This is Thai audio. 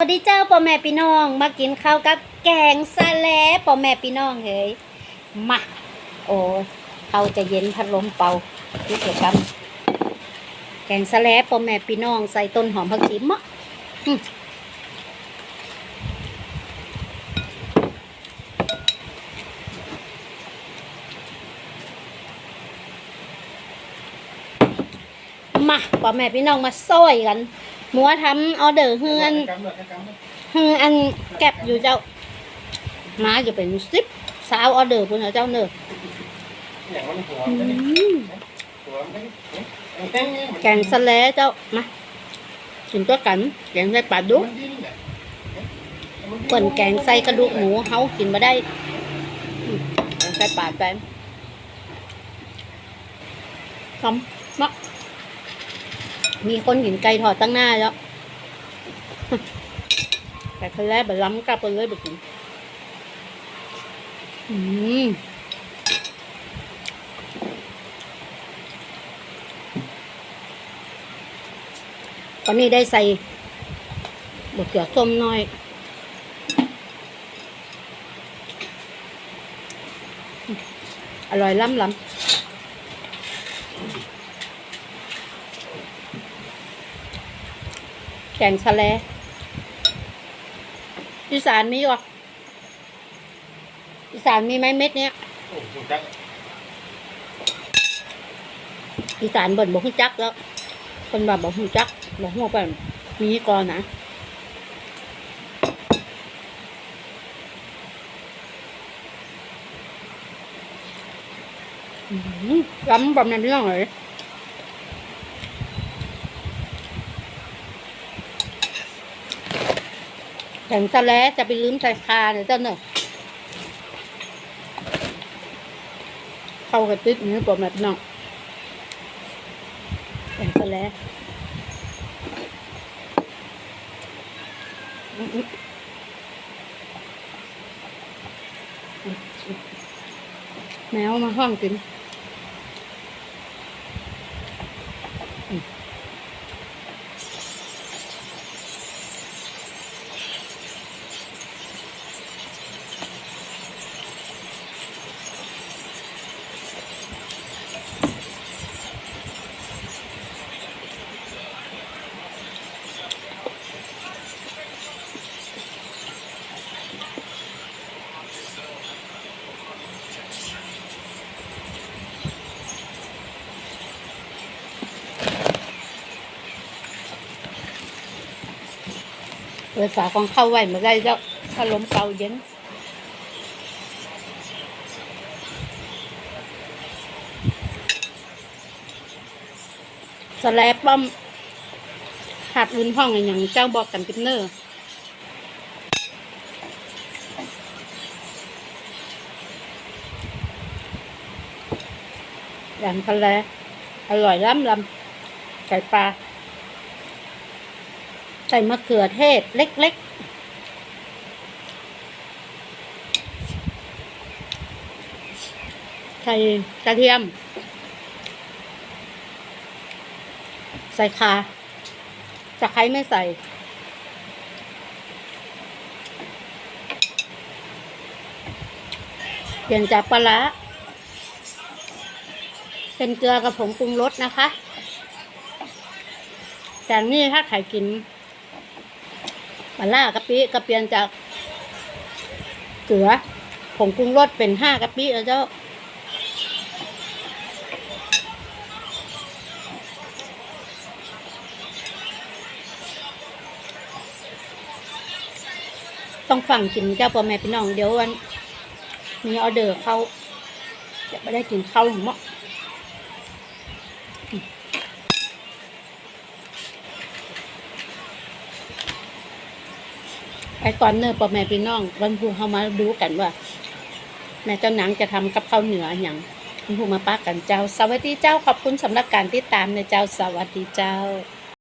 สวัสดีเจ้าป่อแม่พี่น้อง มากินข้าวกับแกงสะแลป่อแม่พี่น้องเฮ้ยมาโอ้เขาจะเย็นพัดลมเป่าพี่เกิดกำแกงสะแลป่อแม่พี่น้องใส่ต้นหอมผักชีมะ มาพ่อแม่พี่น้องมาซอยกันหมัวทำออเดอร์เฮือนเฮึอันแก็บอยู่เจ้ามาจะเป็นสิบสาวออเดอร์พุ่นเหรอเจ้าเนอะแกงสะแลเจ้ามากินก็กันแกงใส่ปลาดุกเปิ่นแกงใส่กระดูกหมูเฮากินมาได้แกงใส่ปลาแปนคำมัก มีคนกินไก่ทอดตั้งหน้าแล้ว แต่คนแรกแบบล้ำกลับไปเลยแบบนี้อืมตอนนี้ได้ใส่บะเขือส้มหน่อยอร่อยล้ำล้ำ แกงสะแลอีสานมีวะอีสานมีไหมเม็ดเนี้ยอีสานบ่นบอกฮู้จักแล้ว คนว่าบอกฮู้จักบอกฮู้ไปมีก่อนนะอื้อหือล้ำแบบนั้นเรื่องเลย แข็งสะแลจะไปลืมใส่คาเดี๋ยวเจ้าเนอะเข้ากับติ๊กนี้ปอแบบน้องแข็งสะแล้แมวมาห้องกิน เปิดฝาของเข้าไว้เมื่อไรเจ้าถ้าลมเป่าเย็นสแลบป้อมหัดอุ่นห้องอย่างเจ้าบอกกันกินเนอร์อย่างทะเลอร่อยล้ำลำไก่ปลา ใส่มะเขือเทศเล็กๆ ใส่กระเทียม ใส่คาตะไคร้ไม่ใส่ เปลี่ยนจากปลาร้าเป็นเกลือกับผงปรุงรสนะคะ แต่นี่ถ้าใครกิน ปลาล่ากะปิก็เปลี่ยนจากเกลือผงปรุงรสเป็นห้ากะปิแล้วเจ้าต้องฟังกินเจ้าพ่อแม่พี่น้องเดี๋ยววันมีออเดอร์เข้าจะไม่ได้กินข้าวหมอไป ก่อนเนอะพ่อแม่พี่น้องวันพรุ่เขามาดูกันว่า แม่เจ้าหนังจะทำกับข้าวเหนืออย่างวันพรุ่มาป้ากันเจ้า สวัสดีเจ้าขอบคุณสำหรับการติดตามในเจ้าสวัสดีเจ้า